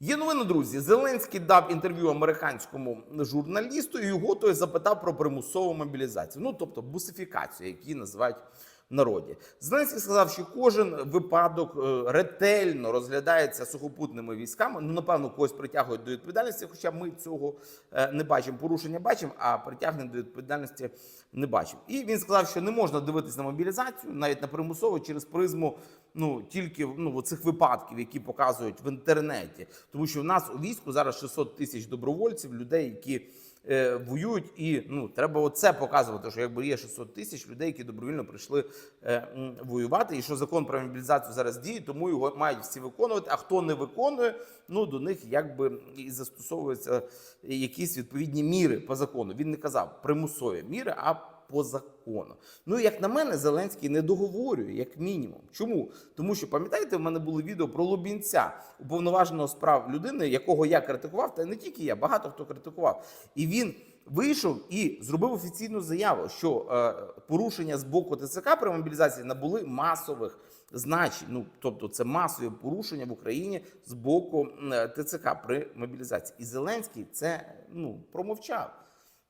Є новини, друзі. Зеленський дав інтерв'ю американському журналісту, і його той запитав про примусову мобілізацію. Ну тобто бусифікацію, як її називають народі. Зеленський сказав, що кожен випадок е, ретельно розглядається сухопутними військами. Ну, напевно, когось притягують до відповідальності, хоча ми цього е, не бачимо. Порушення бачимо, а притягнення до відповідальності не бачимо. І він сказав, що не можна дивитися на мобілізацію, навіть на примусову через призму ну тільки ну цих випадків, які показують в інтернеті, тому що в нас у війську зараз 600 тисяч добровольців, людей, які е, воюють, і ну треба оце показувати, що якби є 600 тисяч людей, які добровільно прийшли воювати, і що закон про мобілізацію зараз діє, тому його мають всі виконувати. А хто не виконує, ну до них якби і застосовуються якісь відповідні міри по закону. Він не казав примусові міри, а по закону. Ну, як на мене, Зеленський не договорює, як мінімум. Чому? Тому що пам'ятаєте, в мене було відео про Лубінця, уповноваженого справ людини, якого я критикував, та не тільки я, багато хто критикував. І він вийшов і зробив офіційну заяву, що е, порушення з боку ТЦК при мобілізації набули масових значень. Ну тобто, це масові порушення в Україні з боку е, ТЦК при мобілізації. І Зеленський це ну промовчав.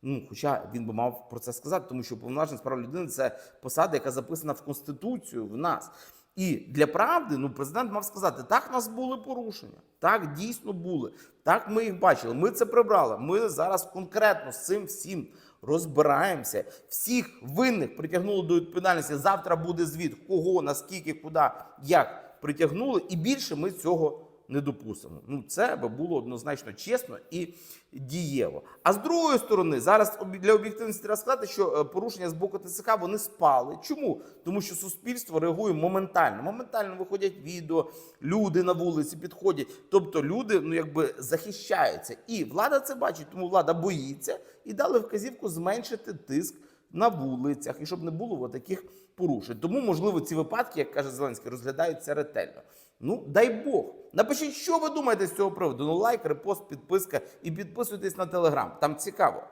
Ну, хоча він би мав про це сказати, тому що повноважений справ людини це посада, яка записана в Конституцію в нас. І для правди, ну, президент мав сказати: так, в нас були порушення, так дійсно були. Так, ми їх бачили. Ми це прибрали. Ми зараз конкретно з цим всім розбираємося. Всіх винних притягнули до відповідальності. Завтра буде звіт, кого, наскільки, куди, як притягнули, і більше ми цього не допустимо. Ну, це би було однозначно чесно і дієво. А з другої сторони, зараз для об'єктивності треба сказати, що е, порушення з боку ТЦК вони спали. Чому? Тому що суспільство реагує моментально. Моментально виходять відео, люди на вулиці підходять. Тобто люди ну якби захищаються. І влада це бачить, тому влада боїться і дали вказівку зменшити тиск на вулицях, і щоб не було таких порушень. Тому, можливо, ці випадки, як каже Зеленський, розглядаються ретельно. Ну, дай Бог. Напишіть, що ви думаєте з цього приводу. Ну, лайк, репост, підписка і підписуйтесь на телеграм. Там цікаво.